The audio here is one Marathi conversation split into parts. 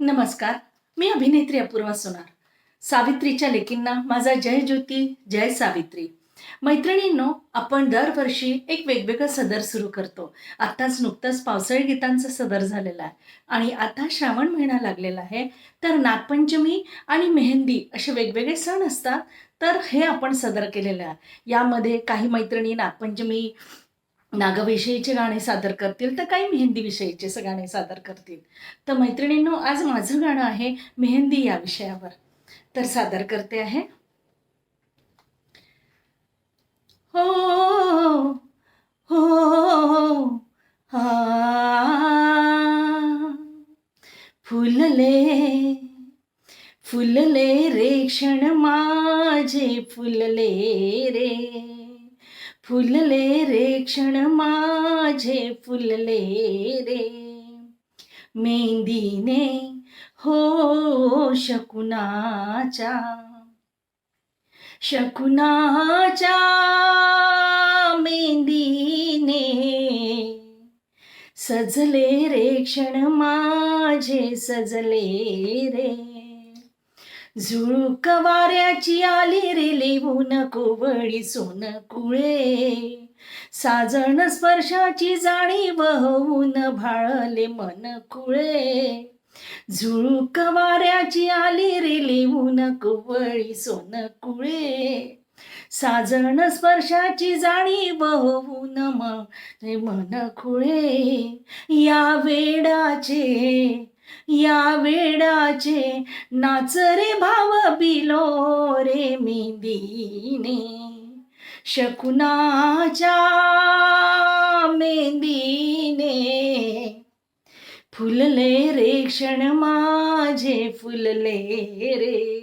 नमस्कार मी अभिनेत्री अपूर्वा सोनार. सावित्रीच्या लेकींना माझा जय ज्योती जय सावित्री. मैत्रिणींनो आपण दरवर्षी एक वेगवेगळं सदर सुरू करतो. आत्ताच नुकतंच पावसाळी गीतांचं सदर झालेलं आहे. आणि आता श्रावण महिना लागलेला आहे तर नागपंचमी आणि मेहंदी असे वेगवेगळे सण असतात तर हे आपण सदर केलेलं आहे. यामध्ये काही मैत्रिणी नागपंचमी नागविषयीचे गाणे सादर करतील तर काही मेहंदीविषयीचे स- गाणे सादर करतील. तर मैत्रिणींनो आज माझं गाणं आहे मेहंदी या विषयावर. तर सादर करते आहे. हो हो हा. फुलले फुलले रे क्षण माझे फुलले रे. फुलले रे क्षण माझे फुलले रे. मेहंदीने हो शकुनाच्या शकुनाच्या मेहंदीने सजले रे क्षण माझे सजले रे. झुळूक वाऱ्याची आली रे लिहून कोवळी सोन कुळे. साजण स्पर्शाची जाणीव होऊन भाळले मन कुळे. झुळूक वाऱ्याची आली रे लिहून कोवळी सोन कुळे. साजण स्पर्शाची जाणीव होऊन मन खुळे या वेडाचे या वेडाचे नाच रे भाव बिलो रे मेंदीने शकुनाच्या मेंदीने फुलले रे क्षण माझे फुलले रे.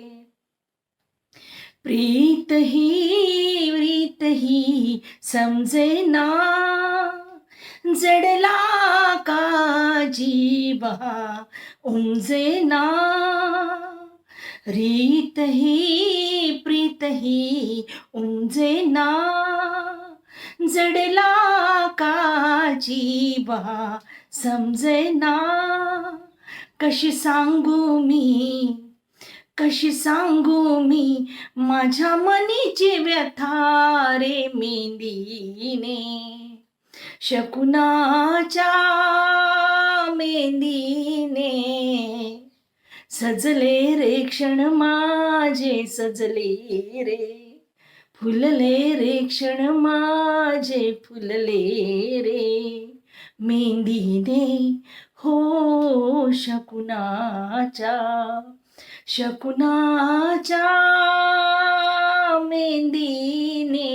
प्रीत ही प्रीत ही समजे ना जडला का जीव उमजे ना। रीत ही प्रीत ही उमजे ना। जडला का जीव समजे ना। कशी सांगू मी कशी सांगू मी माझ्या मनीची व्यथा रे मेंदीने। शकुनाच्या सजले रे क्षण माझे सजले रे. फुलले रे क्षण माझे फुलले रे. मेंदीने हो शकुनाच्या शकुनाच्या मेंदीने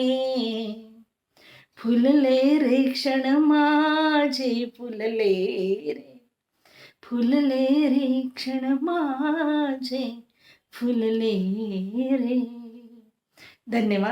फुलले रे क्षण माझे फुलले रे. फुलले रे क्षण माझे फुलले रे. धन्यवाद.